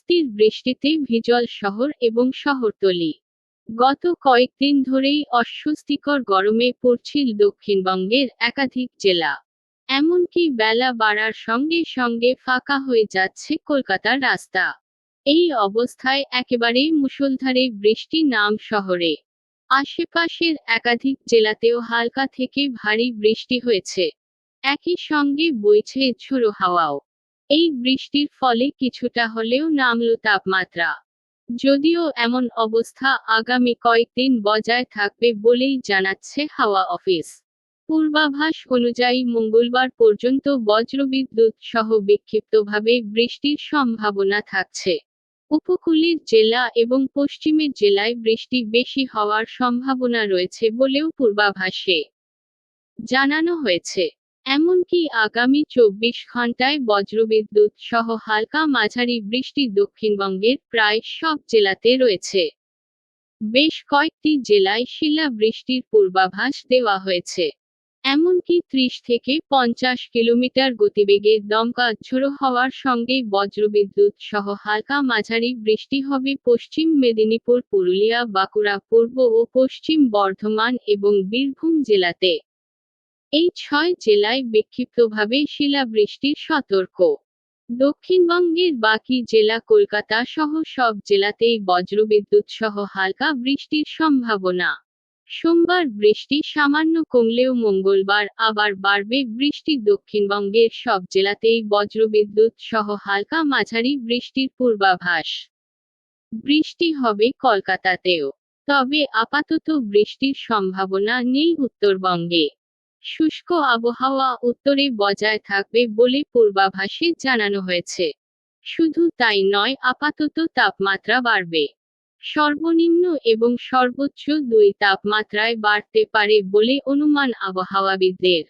অস্বস্তির বৃষ্টিতে ভিজল শহর এবং শহরতলি। গত কয়েকদিন ধরেই অস্বস্তিকর গরমে পড়ছিল দক্ষিণবঙ্গের একাধিক জেলা। এমনকি বেলা বাড়ার সঙ্গে সঙ্গে ফাঁকা হয়ে যাচ্ছে কলকাতার রাস্তা। এই অবস্থায় একেবারেই মুষলধারে বৃষ্টি নাম শহরে। আশেপাশের একাধিক জেলাতেও হালকা থেকে ভারী বৃষ্টি হয়েছে। একই সঙ্গে বইছে ঝোড়ো হাওয়াও। এই বৃষ্টির ফলে কিছুটা হলেও নামল তাপমাত্রা। যদিও এমন অবস্থা আগামী কয়েকদিন বজায় থাকবে বলেই জানাচ্ছে হাওয়া অফিস। পূর্বাভাস অনুযায়ী মঙ্গলবার পর্যন্ত বজ্রবিদ্যুৎ সহ বিক্ষিপ্তভাবে বৃষ্টির সম্ভাবনা থাকছে। উপকূলের জেলা এবং পশ্চিমের জেলায় বৃষ্টি বেশি হওয়ার সম্ভাবনা রয়েছে বলেও পূর্বাভাসে জানানো হয়েছে। এমনকি আগামী চব্বিশ ঘন্টায় বজ্রবিদ্যুৎ সহ হালকা মাঝারি বৃষ্টি দক্ষিণবঙ্গের প্রায় সব জেলাতে রয়েছে। বেশ কয়েকটি জেলায় শিলা বৃষ্টির পূর্বাভাস দেওয়া হয়েছে। এমনকি ত্রিশ থেকে পঞ্চাশ কিলোমিটার গতিবেগে দমকা ঝোড়ো হওয়ার সঙ্গে বজ্রবিদ্যুৎ সহ হালকা মাঝারি বৃষ্টি হবে পশ্চিম মেদিনীপুর, পুরুলিয়া, বাঁকুড়া, পূর্ব ও পশ্চিম বর্ধমান এবং বীরভূম জেলাতে। এই ছয় জেলায় বিক্ষিপ্তভাবে শিলাবৃষ্টির সতর্ক। দক্ষিণবঙ্গের বাকি জেলা কলকাতা সহ সব জেলাতেই বজ্রবিদ্যুৎ সহ হালকা বৃষ্টির সম্ভাবনা। সোমবার বৃষ্টি সামান্য কমলেও মঙ্গলবার আবার বাড়বে। বৃষ্টি দক্ষিণবঙ্গের সব জেলাতেই বজ্রবিদ্যুৎ সহ হালকা মাঝারি বৃষ্টির পূর্বাভাস। বৃষ্টি হবে কলকাতাতেও। তবে আপাতত বৃষ্টির সম্ভাবনা নেই উত্তরবঙ্গে। শুষ্ক আবহাওয়া উত্তরে বজায় থাকবে বলে পূর্বাভাসে জানানো হয়েছে। শুধু তাই নয়, আপাতত তাপমাত্রা বাড়বে। সর্বনিম্ন এবং সর্বোচ্চ দুই তাপমাত্রায় বাড়তে পারে বলে অনুমান আবহাওয়াবিদদের।